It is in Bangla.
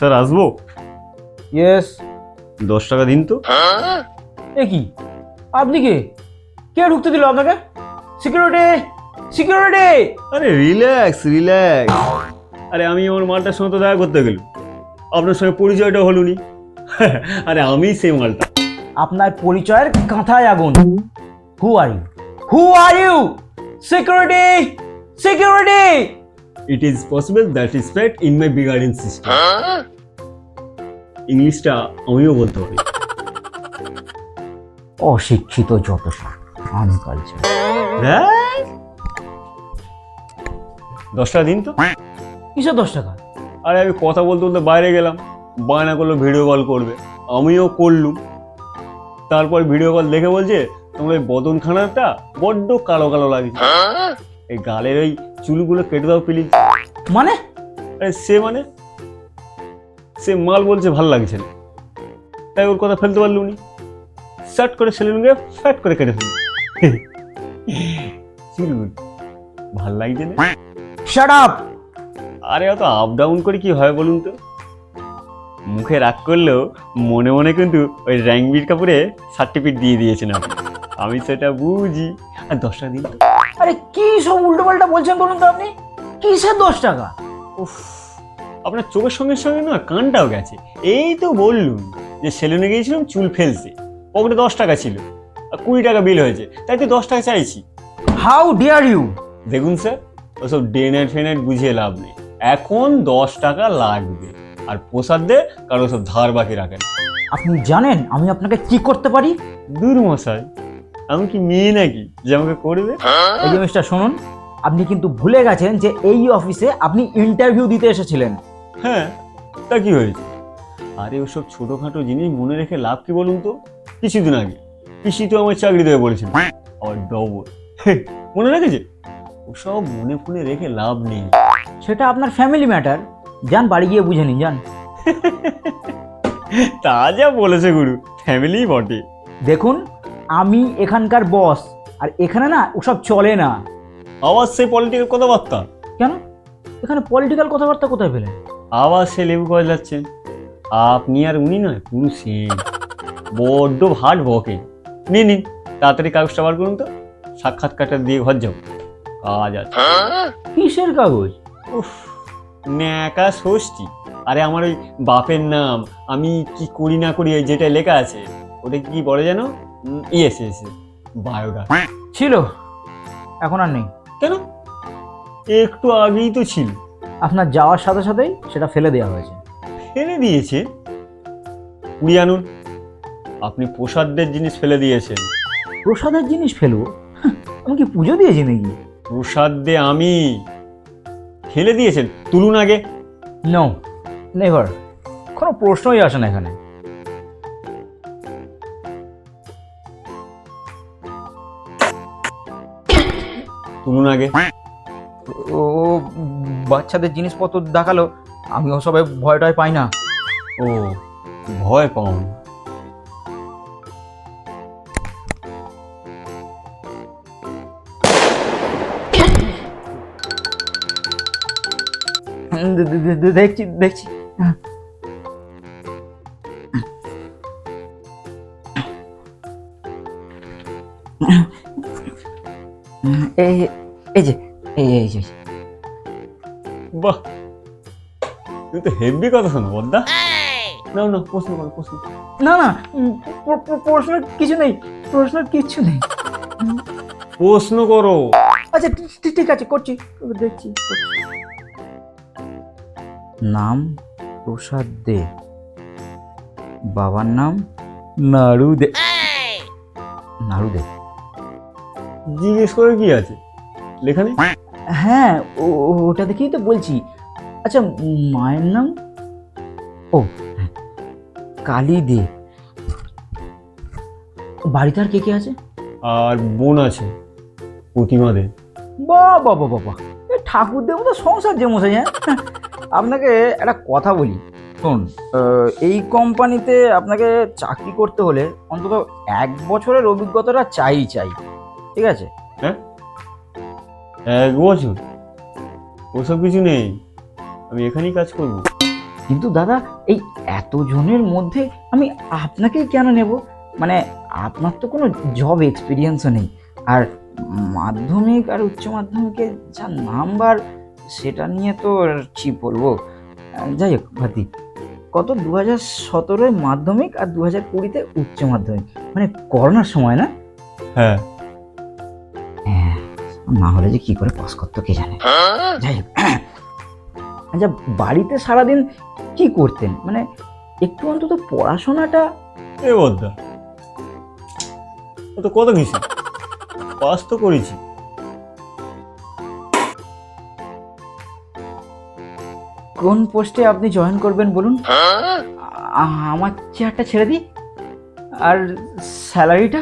স্যার আসব? ইয়েস দশ টাকা দিন তো। এ কি? আপনি কে? কে ঢুকতে দিল আপনাকে? সিকিউরিটি সিকিউরিটি আরে রিল্যাক্স রিল্যাক্স আরে আমি আমার মালটার সঙ্গে তো দেখা করতে গেলাম। আপনার সঙ্গে পরিচয়টা হলো নি আরে আমি সেই মালটা। আপনার পরিচয়ের কাঁথায় আগুন। Who are you who are you security security it is possible that is fact in my regarding system ইংলিশটা আমিও বলতে পারি। অশিক্ষিত যত আনকালচার হ্যাঁ? দশ টাকা দিন তো? কিসের দশ টাকা আরে আমি কথা বলতে বলতে বাইরে গেলাম বায়না করল ভিডিও কল করবে। আমিও করলুম। তারপর ভিডিও কল দেখে বলছে তোমার ওই বদনখানাটা বড্ড কালো কালো লাগছে। এই গালের ওই চুলগুলো কেটে দাও প্লিজ মানে? আরে সে মানে? সে মাল বলছে ভালো লাগছে না। তাই ওর কথা ফেলতে পারলুম নি। শার্ট করে সেলুনকে ফ্যাট করে কেটে ফেলি চুলগুলো ভালো লাগছে না? শাট আপ আরে অত আপ ডাউন করে কি হয় বলুন তো? মুখে রাগ করলেও মনে মনে কিন্তু ওই র্যাঙ্কবির কাপড়ে সার্টিফিকেট দিয়ে দিয়েছেন আমি সেটা বুঝি। আর দশটা দিন। আরে কি সব উল্টো পাল্টা বলছেন বলুন তো আপনি? কিসের দশ টাকা? উফ আপনার চোখের সঙ্গে সঙ্গে না কানটাও গেছে। এই তো বললুম যে সেলুনে গিয়েছিলাম চুল ফেলতে। পকেটে দশ টাকা ছিল আর কুড়ি টাকা বিল হয়েছে। তাই তো দশ টাকা চাইছি। হাউ ডিয়ার ইউ দেখুন স্যার ওসব ডে নাইট ফে বুঝিয়ে লাভ নেই। এখন দশ টাকা লাগবে। আর প্রসাদ দে কারও সব ধার বাকি রাখেন। আপনি জানেন আমি আপনাকে কি করতে পারি? দূর মশাই আমি কি মেয়ে নাকি? যে আমাকে করবে? এই যে মিস্টার শুনুন আপনি কিন্তু ভুলে গেছেন যে এই অফিসে আপনি ইন্টারভিউ দিতে এসেছিলেন। হ্যাঁ তা কি হয়েছে? আরে ওসব ছোটোখাটো জিনিস মনে রেখে লাভ কি বলুন তো? কিছুদিন আগে পিসি তো আমার চাকরি দেবে বলেছিল। আর ডবল মনে রেখেছে? ওসব মনে ফোনে রেখে লাভ নেই। সেটা আপনার ফ্যামিলি ম্যাটার যান বাড়ি গিয়ে বুঝে নিন যান। তা যা বলেছে গুরু ফ্যামিলি বটে। দেখুন আমি এখানকার বস আর এখানে না ওসব চলে না। আবার সেই পলিটিক্যাল কথাবার্তা? কেন? এখানে পলিটিক্যাল কথাবার্তা কোথায় পেলেন? আবার সে লেবু গজাচ্ছেন আপনি আর উনি নয় পুরো সেম বড্ড ভাট বকে নিন নিন তাড়াতাড়ি কাগজটা বার করুন তো। সাক্ষাৎকারটা দিয়ে ঘর যাও। কাজ আছে। কিসের কাগজ? উফ ন্যাকা ষষ্ঠী। আরে আমার ওই বাপের নাম আমি কি করি না করি ওই যেটা লেখা আছে ওটা কি বলে যেন ইয়েস ইয়েস বায়োডাটা ছিল? এখন আর নেই। কেন? একটু আগেই তো ছিল। আপনার যাওয়ার সাথে সাথেই সেটা ফেলে দেওয়া হয়েছে। ফেলে দিয়েছে? কুড়ি আনুন। আপনি প্রসাদের জিনিস ফেলে দিয়েছেন। প্রসাদের জিনিস ফেলব? আমি কি পুজো দিয়েছি নাকি? প্রসাদ দে আমি ফেলে দিয়েছেন। তুলুন আগে। নো নেভার কোনো প্রশ্নই আসে না এখানে। তুলুন আগে। ও বাচ্চাদের জিনিসপত্র দেখাল আমি ওসবে ভয়টাই পাই না। ও ভয় পাও দেখছি দেখছি। এই এই যে এই এই যে বাহ। তুই তো হেভি কথা শোনো বদ্দা না না প্রশ্ন করো প্রশ্ন। না না প্রশ্ন কিছু নেই প্রশ্ন কিচ্ছু নেই। প্রশ্ন করো। আচ্ছা ঠিক আছে করছি দেখছি নাম প্রসাদ দে। বাবার নাম নাড়ু দে। নাড়ু দে। জিজ্ঞেস করে কি আছে? লেখা নেই হ্যাঁ ওটা দেখেই তো বলছি। আচ্ছা মায়ের নাম? ও কালী দে। বাড়িতে আর কে কে আছে? আর বোন আছে প্রতিমা দে। বাহ বাবা বাবা ঠাকুর দেব তো সংসার যে মশাই হ্যাঁ? আপনাকে একটা কথা বলি। শুন এই কোম্পানিতে আপনাকে চাকরি করতে হলে অন্তত এক বছরের অভিজ্ঞতাটা চাই চাই। ঠিক আছে? হ্যাঁ? এক বছর ওসব কিছু নেই। আমি এখানেই কাজ করব। কিন্তু দাদা এই এতজনের মধ্যে আমি আপনাকেই কেন নেব? মানে আপনার তো কোনো জব এক্সপিরিয়েন্সও নেই। আর মাধ্যমিক আর উচ্চ মাধ্যমিকে যা নাম্বার সেটা নিয়ে তো কি বলব? যাই হোক ভাতি কত? দু হাজার সতেরোয় মাধ্যমিক আর দু হাজার কুড়িতে উচ্চ মাধ্যমিক। মানে করোনার সময় না? হ্যাঁ হ্যাঁ। না হলে যে কি করে পাস করতো কে জানে? যাই হোক। আচ্ছা বাড়িতে সারাদিন কি করতেন? মানে একটু অন্তত পড়াশোনাটা এ বদ্দা ও তো কত কিছু। পাস তো করেছি। কোন পোস্টে আপনি জয়েন করবেন বলুন? আমার চেয়ারটা ছেড়ে দিই। আর স্যালারিটা?